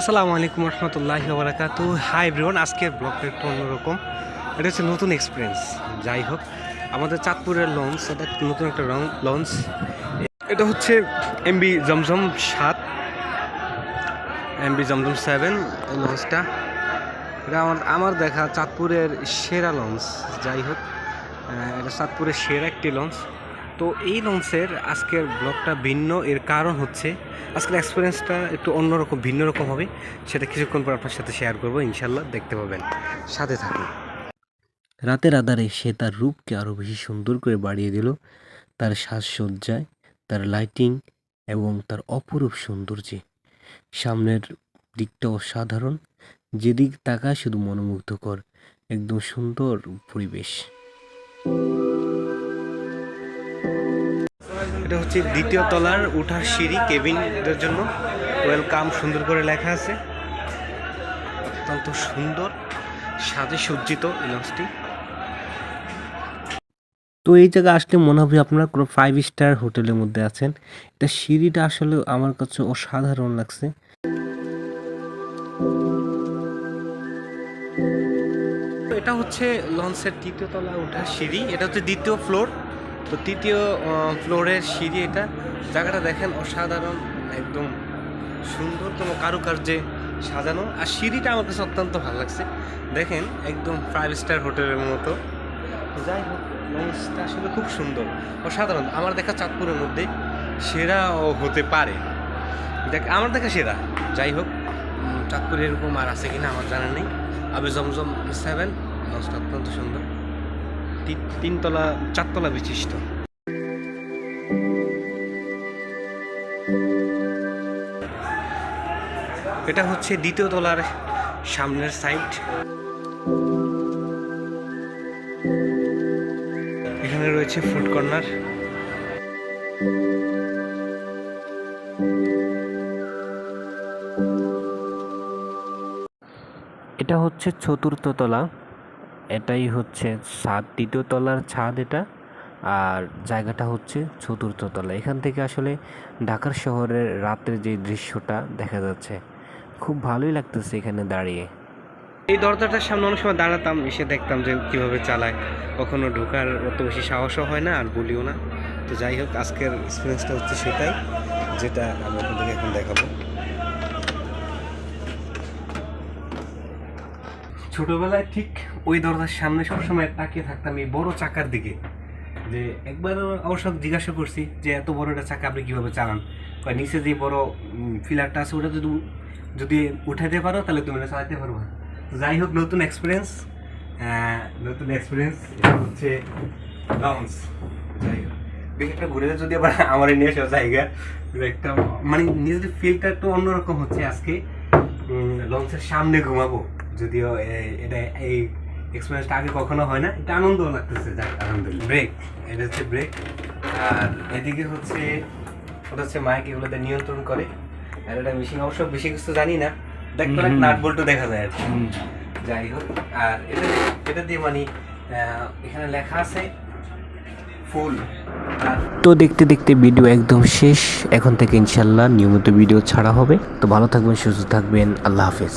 আসসালামু আলাইকুম রহমতুল্লাহি বারাকাতু হাই ব্রিওন আজকের ব্লগটা একটু অন্যরকম। এটা হচ্ছে নতুন এক্সপিরিয়েন্স যাই হোক, আমাদের চাঁদপুরের লঞ্চ এটা নতুন একটা রং লঞ্চ এটা হচ্ছে এমবি জমজম সাত। এমবি জমজম সেভেন লঞ্চটা এটা আমার আমার দেখা চাঁদপুরের সেরা লঞ্চ যাই হোক এটা চাঁদপুরের সেরা একটি লঞ্চ তো এই লঞ্চের আজকের ব্লগটা ভিন্ন, এর কারণ হচ্ছে আজকের এক্সপিরিয়েন্সটা একটু অন্যরকম, ভিন্ন রকম হবে। সেটা কিছুক্ষণ পর আপনার সাথে শেয়ার করব ইনশাল্লাহ দেখতে পাবেন। সাথে থাকুন। রাতের আধারে সে তার রূপকে আরও বেশি সুন্দর করে বাড়িয়ে দিল। তার সাজসজ্জায়, তার লাইটিং এবং তার অপরূপ সৌন্দর্যে। সামনের দিকটা অসাধারণ যেদিক তাকায় শুধু মনোমুগ্ধকর, একদম সুন্দর পরিবেশ। এটা হচ্ছে দ্বিতীয় তলার উঠার সিঁড়ি, কেবিনদের জন্য। ওয়েলকাম সুন্দর করে লেখা আছে। অত্যন্ত সুন্দর, সাজে সজ্জিত এই লঞ্চটি তো এই জায়গায় আসলে মনে হবে আপনারা কোনো ফাইভ স্টার হোটেলের মধ্যে আছেন। এটা সিঁড়িটা আসলে আমার কাছে অসাধারণ লাগছে। এটা হচ্ছে লঞ্চের তৃতীয় তলা ওঠার সিঁড়ি, এটা হচ্ছে দ্বিতীয় ফ্লোর তো তৃতীয় ফ্লোরের সিঁড়ি এটা। জায়গাটা দেখেন অসাধারণ, একদম সুন্দরতম কারুকার্যে সাজানো। আর সিঁড়িটা আমার কাছে অত্যন্ত ভালো লাগছে। দেখেন, একদম ফাইভ স্টার হোটেলের মতো। যাই হোক লঞ্চটা আসলে খুব সুন্দর, অসাধারণ। আমার দেখা চাঁদপুরের মধ্যে সেরা হতে পারে। দেখ, আমার দেখা সেরা। যাই হোক চাঁদপুরে এরকম আর আছে কিনা আমার জানা নেই। আবে জমজম সেভেন লঞ্চটা অত্যন্ত সুন্দর। তিনতলা, চারতলা বিশিষ্ট। এটা হচ্ছে দ্বিতীয় তলার সামনের সাইড। এখানে রয়েছে ফুড কর্নার। এটা হচ্ছে চতুর্থ তলা। এটাই হচ্ছে ছাদ তৃতীয় তলার ছাদ এটা। আর জায়গাটা হচ্ছে চতুর্থ তলা। এখান থেকে আসলে ঢাকার শহরের রাতের যে দৃশ্যটা দেখা যাচ্ছে, খুব ভালোই লাগতেছে এখানে দাঁড়িয়ে। এই দরজাটার সামনে অনেক সময় দাঁড়াতাম, এসে দেখতাম যে কীভাবে চালায়। কখনো ঢোকার অত বেশি সাহসও হয় না, আর বলিও না। তো যাই হোক, আজকের এক্সপিরিয়েন্সটা হচ্ছে সেটাই, যেটা আমি আপনাদেরকে এখন দেখাবো। ছোটবেলায় ঠিক ওই দরজার সামনে সবসময় তাকিয়ে থাকতাম এই বড় চাকার দিকে। যে একবার অবশ্য জিজ্ঞাসা করছি যে এত বড় একটা চাকা আপনি কীভাবে চালান? নিচে যে বড় ফিলারটা আছে ওটা যদি যদি উঠাতে পারো তাহলে তুমি এটা চালাতে পারব। যাই হোক, নতুন এক্সপিরিয়েন্স নতুন এক্সপিরিয়েন্স হচ্ছে লঞ্চ যাই হোক, বেশ একটা ঘুরে যদি আবার আমার নিয়ে জায়গা একটা মানে নিজেদের ফিলটা একটু অন্যরকম হচ্ছে আজকে। লঞ্চের সামনে ঘুমাবো। যদিও এটা এই এক্সপিরিয়েন্সটা আগে কখনো হয় না এটা আনন্দ লাগতেছে যাক আলহামদুলিল্লাহ। ব্রেক এটা হচ্ছে ব্রেক আর এদিকে হচ্ছে ওটা হচ্ছে মাইক এগুলোতে নিয়ন্ত্রণ করে। আর এটা মেশিন অবশ্য বেশি কিছু জানি না দেখতে অনেক নাট বল্টু দেখা যায় আর কি। যাই হোক আর এটা এটা দিয়ে মানে এখানে লেখা আছে ফুল আর তো দেখতে দেখতে ভিডিও একদম শেষ। এখন থেকে ইনশাল্লাহ নিয়মিত ভিডিও ছাড়া হবে। তো ভালো থাকবেন সুস্থ থাকবেন। আল্লাহ হাফেজ।